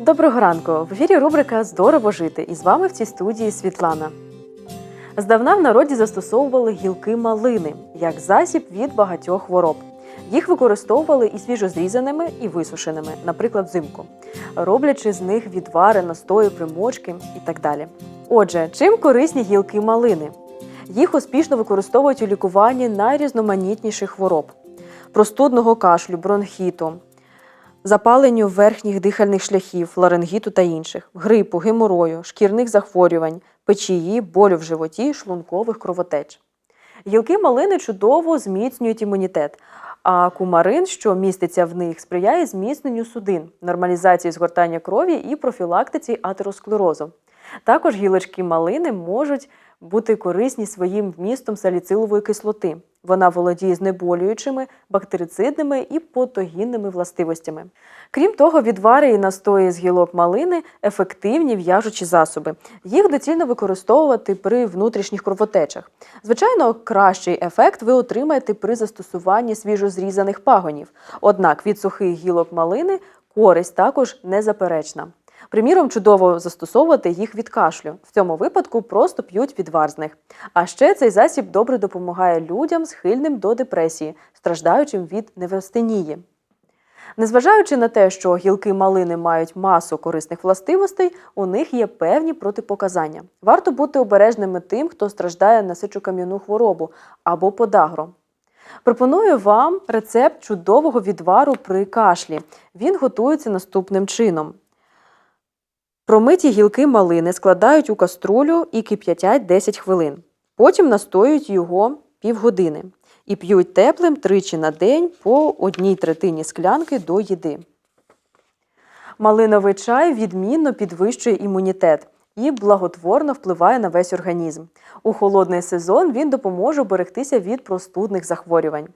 Доброго ранку! В ефірі рубрика Здорово жити і з вами в цій студії Світлана. Здавна в народі застосовували гілки малини як засіб від багатьох хвороб. Їх використовували і свіжозрізаними, і висушеними, наприклад, взимку, роблячи з них відвари, настої, примочки і так далі. Отже, чим корисні гілки малини? Їх успішно використовують у лікуванні найрізноманітніших хвороб: простудного кашлю, бронхіту, запаленню верхніх дихальних шляхів, ларингіту та інших, грипу, геморою, шкірних захворювань, печії, болю в животі, шлункових кровотеч. Гілки малини чудово зміцнюють імунітет, а кумарин, що міститься в них, сприяє зміцненню судин, нормалізації згортання крові і профілактиці атеросклерозу. Також гілочки малини можуть бути корисні своїм вмістом саліцилової кислоти. Вона володіє знеболюючими, бактерицидними і патогінними властивостями. Крім того, відвари і настої з гілок малини ефективні в'яжучі засоби. Їх доцільно використовувати при внутрішніх кровотечах. Звичайно, кращий ефект ви отримаєте при застосуванні свіжозрізаних пагонів. Однак від сухих гілок малини користь також незаперечна. Приміром, чудово застосовувати їх від кашлю. В цьому випадку просто п'ють відвар з них. А ще цей засіб добре допомагає людям, схильним до депресії, страждаючим від неврастенії. Незважаючи на те, що гілки малини мають масу корисних властивостей, у них є певні протипоказання. Варто бути обережними тим, хто страждає на сечокам'яну хворобу або подагру. Пропоную вам рецепт чудового відвару при кашлі. Він готується наступним чином. Промиті гілки малини складають у каструлю і кип'ятять 10 хвилин. Потім настоюють його півгодини і п'ють теплим тричі на день по одній третині склянки до їди. Малиновий чай відмінно підвищує імунітет і благотворно впливає на весь організм. У холодний сезон він допоможе берегтися від простудних захворювань.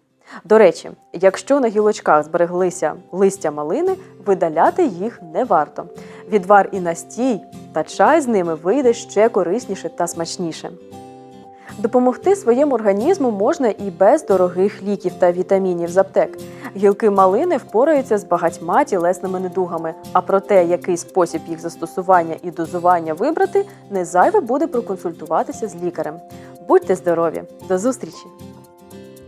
До речі, якщо на гілочках збереглися листя малини, видаляти їх не варто. Відвар і настій та чай з ними вийде ще корисніше та смачніше. Допомогти своєму організму можна і без дорогих ліків та вітамінів з аптек. Гілки малини впораються з багатьма тілесними недугами. А про те, який спосіб їх застосування і дозування вибрати, не зайве буде проконсультуватися з лікарем. Будьте здорові! До зустрічі!